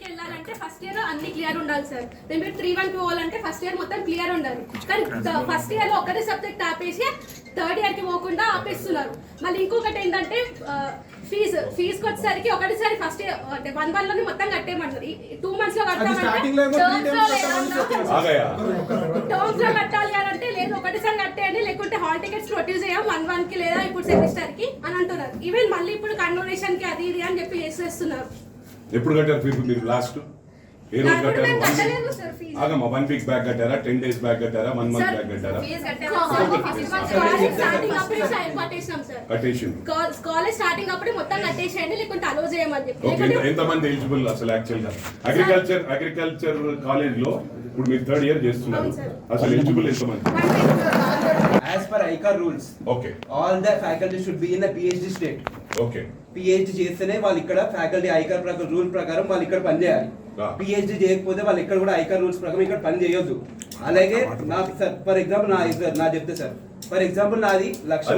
కి వెళ్ళాలంటే first year అన్ని క్లియర్ ఉండాలి సార్ then మీరు త్రీ వన్ పోవాలంటే ఫస్ట్ ఇయర్ మొత్తం క్లియర్ ఉండాలి. కానీ ఫస్ట్ ఇయర్లో ఒకటే సబ్జెక్ట్ ఆపేసి థర్డ్ ఇయర్కి పోకుండా ఆపేస్తున్నారు. మళ్ళీ ఇంకొకటి ఏంటంటే ఫీజు ఫీజుకి వచ్చేసరికి ఒకటిసారి ఫస్ట్ ఇయర్ అంటే వన్ వన్లోనే మొత్తం కట్టేయమంటారు. టూ మంత్స్లో టర్మ్స్లో కట్టాలి అని అంటే లేదు ఒకటిసారి కట్టేయండి లేకుంటే హాల్ టికెట్స్ ప్రొడ్యూస్ చేయం వన్ వన్కి లేదా ఇప్పుడు సెమిస్టర్కి అని అంటున్నారు. ఈవెన్ మళ్ళీ ఇప్పుడు కన్వోనేషన్కి అది ఇది అని చెప్పి చేసేస్తున్నారు. ఎప్పుడు కట్టారు ఫీజు మీరు లాస్ట్ ఏ రోజు కట్టారు? కట్టలేదు సార్ ఫీజు. ఆగమ్మా వన్ వీక్ బ్యాక్ కట్టారా? టెన్ డేస్ బ్యాక్ కట్టారా? వన్ మంత్ బ్యాక్ కట్టారా? కట్టేసింది కాలేజ్ స్టార్టింగ్ అప్పుడే మొత్తం కట్టేసేయండి లేకుంటే అలో చేయమని చెప్పి. ఓకే లేకుంటే ఎంత మంది ఎలిజిబుల్ అసలు యాక్చువల్గా అగ్రికల్చర్ అగ్రికల్చర్ కాలేజ్లో ఇప్పుడు మీరు థర్డ్ ఇయర్ చేస్తున్నారు. అసలు ఎలిజిబుల్ ఎంత మంది As per ICAR rules, okay all the faculty should be in a PhD state. Okay PhD చేస్తేనే వాళ్ళు ఇక్కడ ఫ్యాకల్టీ ఐకార్ ప్రకారం రూల్ ప్రకారం వాళ్ళు ఇక్కడ పనిచేయాలి Ah. పిహెచ్డి చేయకపోతే వాళ్ళు ఇక్కడ కూడా ఐకార్ రూల్స్ ప్రకారం ఇక్కడ పని చేయొద్దు. అలాగే నాకు సార్ ఫర్ ఎగ్జాంపుల్ నా సార్ నా చెప్తే సార్. ఫర్ ఎగ్జాంపుల్ నాది లక్ష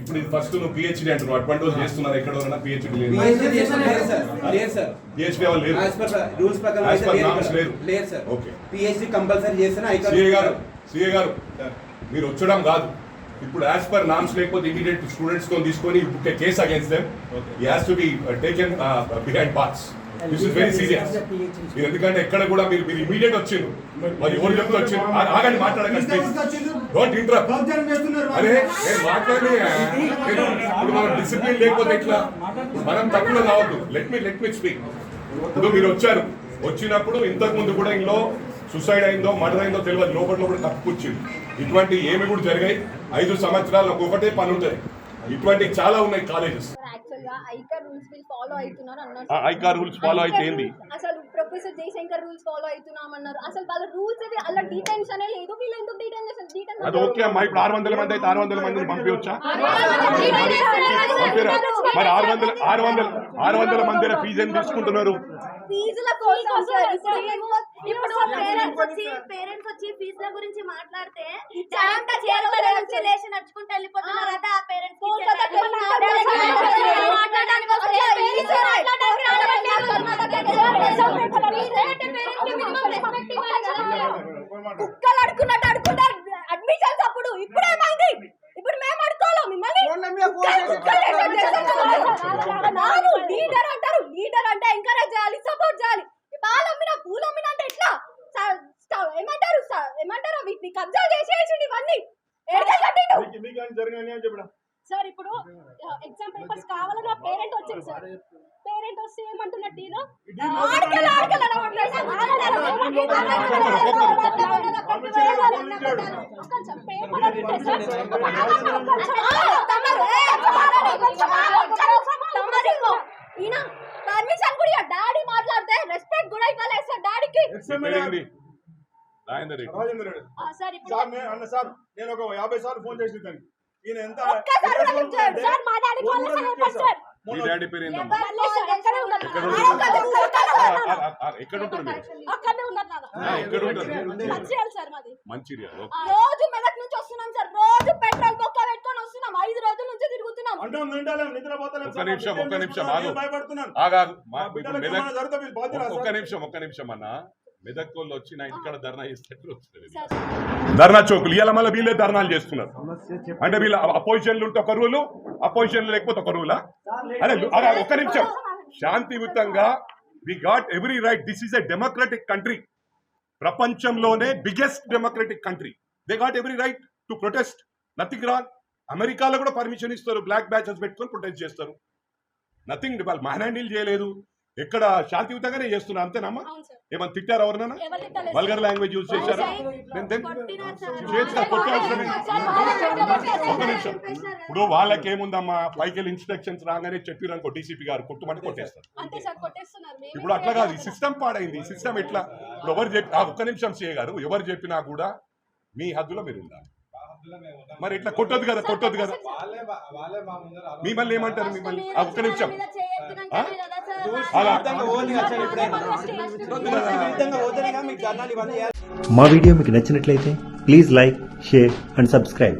ఇప్పుడు ఫస్ట్ నువ్వు పిహెచ్డి అంటున్నావు అటువంటి వాళ్ళు చేస్తున్నారు ఎక్కడ ఎవరైనా పిహెచ్డి లేదు. పిహెచ్డి చేసిన లేదు సార్. లేదు పిహెచ్డి యాజ్ పర్ రూల్స్ ప్రకారం అయితే లేదు సార్. Okay. పిహెచ్డి కంపల్సరీ చేస్తేనే ఐకార్ సిఏ గారు సిఏ గారు మీరు వచ్చడం కాదు. ఇప్పుడు యాజ్ పర్ నామ్స్ లేకపోతే ఇమీడియట్ స్టూడెంట్స్తో తీసుకొని book case against them has to be taken behind parts this is very serious మీరు ఎందుకంటే ఎక్కడ కూడా మీరు మీరు ఇమీడియట్ వచ్చిండ్రు మరి ఎవరు చెప్తే వచ్చిండ్రు ఆ- ఆగండి మాట్లాడకండి డోంట్ ఇంటరప్ట్ అరే నేను మాట్లాడి ఇప్పుడు మనం డిసిప్లిన్ లేకపోతే ఎట్లా? ఇప్పుడు మనం తప్పులో రావద్దు. Let me let me speak ఇప్పుడు మీరు వచ్చారు. వచ్చినప్పుడు ఇంతకు ముందు కూడా ఇందులో సుసైడ్ అయిందో మర్డర్ అయిందో తెలియదు. లోపల లోపల తప్పుకొచ్చింది. ఇటువంటి ఏమి కూడా జరిగాయి. ఐదు సంవత్సరాలు ఒకటే పని ఉంటుంది. ఇటువంటి చాలా ఉన్నాయి కాలేజెస్. యాక్చువల్గా ఐకర్ రూల్స్ ఫాలో అయితే ఏంది అసలు ప్రొఫెసర్ జయశంకర్ రూల్స్ ఫాలో అవుతున్నాం అన్నారు అసలు వాళ్ళ రూల్స్ అది అలా అనే లేదు. వీళ్ళు ఎందుకు అది ఓకే అమ్మా ఇప్పుడు ఆరు వందల మంది అయితే ఆరు వందల మందిని పంపించవచ్చా మరి ఆరు వందల ఆరు వందల ఆరు వందల మంది ఫీజు ఏం తీసుకుంటున్నారు? ఫీజుల కోసం ఇప్పుడు పేరెంట్స్ వచ్చి పేరెంట్స్ వచ్చి ఫీజుల గురించి మాట్లాడితే చాలంతా చేరువలో వచ్చి లేచి నడుచుకుంటూ వెళ్ళిపోతున్నారు అదే ఆ పేరెంట్స్ కుక్కలు అడుకున్నట్టు అడుకుంటారు అడ్మిషన్స్ అప్పుడు. ఇప్పుడు ఏమైంది ఇప్పుడు మేము మిమ్మల్ని నాను లీడర్ అంటే చేయాలి సపోర్ట్ చేయాలి పాలు అమ్మిన పూలు అమ్మిన అంటే ఎట్లా ఏమంటారు ఏమంటారు వీటిని కబ్జా చేసేసిండు ఇవన్నీ సార్ ఇప్పుడు ఎగ్జామ్ పేపర్స్ కావాలని పేరెంట్ వచ్చింది సార్ పేరెంట్ వస్తే ఏమంటున్నట్టు ఈయన? ఆడకెళ్ళి ఆడకెళ్ళి అనమంటున్నాడు సార్. ఆడకెళ్ళి ఒక్క నిమిషం, పేపర్ అడిగితే సార్, ఆ, తమరు, ఏ, తమరు ఇగో, ఈయన పర్మిషన్ కూడా డాడీ మాట్లాడితే రెస్పెక్ట్ కూడా ఇవ్వలేదు సార్ డాడీకి? రాజేందర్ రెడ్డి. సార్ ఇప్పుడు సార్ అన్న సార్ నేను ఒక యాభై సార్లు ఫోన్ చేసి దానికి. ఈయన ఎంత. సార్ మా డాడీ కాల్ చెప్పండి సార్ మీ డాడీ పేరు సార్, ఎక్కడే ఉన్నారు? ఎక్కడ. ఉంటారు? మీరు? ఉంటారు మంచిర్యాల సార్. రోజు మెదక్ నుంచి వస్తున్నాం సార్. రోజు పెట్రోల్ బొక్క పెట్టుకొని వస్తున్నాం ఐదు రోజుల నుంచి తిరుగుతున్నాం అంటాం నిండాలేం నిద్రపోతలేం ఒక్క నిమిషం ఒక్క నిమిషం ఆగు. భయపడుతున్నాను? ఆగాగు ఒక్క ఒక్క అన్న. మెదక్ వాళ్ళు వచ్చి నా ఇంటికాడ ధర్నా సార్. ధర్నా చౌకులు. ఇవాళ మళ్ళీ వీళ్ళే ధర్నాలు చేస్తున్నారు. అంటే వీళ్ళ అపోజిషన్లు ఉంటే ఒక రూలు అపోజిషన్ లేకపోతే ఒక రూలా? అదే అదే ఒక్క నిమిషం. శాంతియుతంగా we got every right this is a democratic country ప్రపంచంలోనే biggest democratic country they got every right to protest nothing wrong అమెరికాలో కూడా పర్మిషన్ ఇస్తారు. బ్లాక్ బ్యాచెస్ పెట్టుకొని ప్రొటెస్ట్ చేస్తారు. నథింగ్ వాళ్ళు మ్యాన్ హ్యాండిల్ చేయలేదు. ఎక్కడ శాంతియుతంగానే చేస్తున్నారు అంతేనమ్మా? ఏమన్నా తిట్టారు ఎవరినైనా ఎవరు తిట్టలేదు. వల్గర్ లాంగ్వేజ్ యూజ్ చేశారా? ఇప్పుడు వాళ్ళకి ఏముందమ్మా పైకి వెళ్ళి ఇన్స్ట్రక్షన్స్ రాగానే చెప్పారు అనుకో డీసీపీ గారు కొట్టుమంటే కొట్టేస్తారు. ఇప్పుడు అట్లా కాదు ఈ. సిస్టమ్ పాడైంది. సిస్టమ్ ఎట్లా? ఇప్పుడు ఎవరు చెప్పి ఒక్క నిమిషం సీఏ గారు ఎవరు చెప్పినా కూడా మీ హద్దులో మీరు ఉండాలి. మరి ఇట్లా కొట్టొద్దు కదా కొట్టొద్దు కదా. మిమ్మల్ని ఏమంటారు మిమ్మల్ని? ఒక్క నిమిషం. మా వీడియో మీకు నచ్చినట్లయితే please like share and subscribe.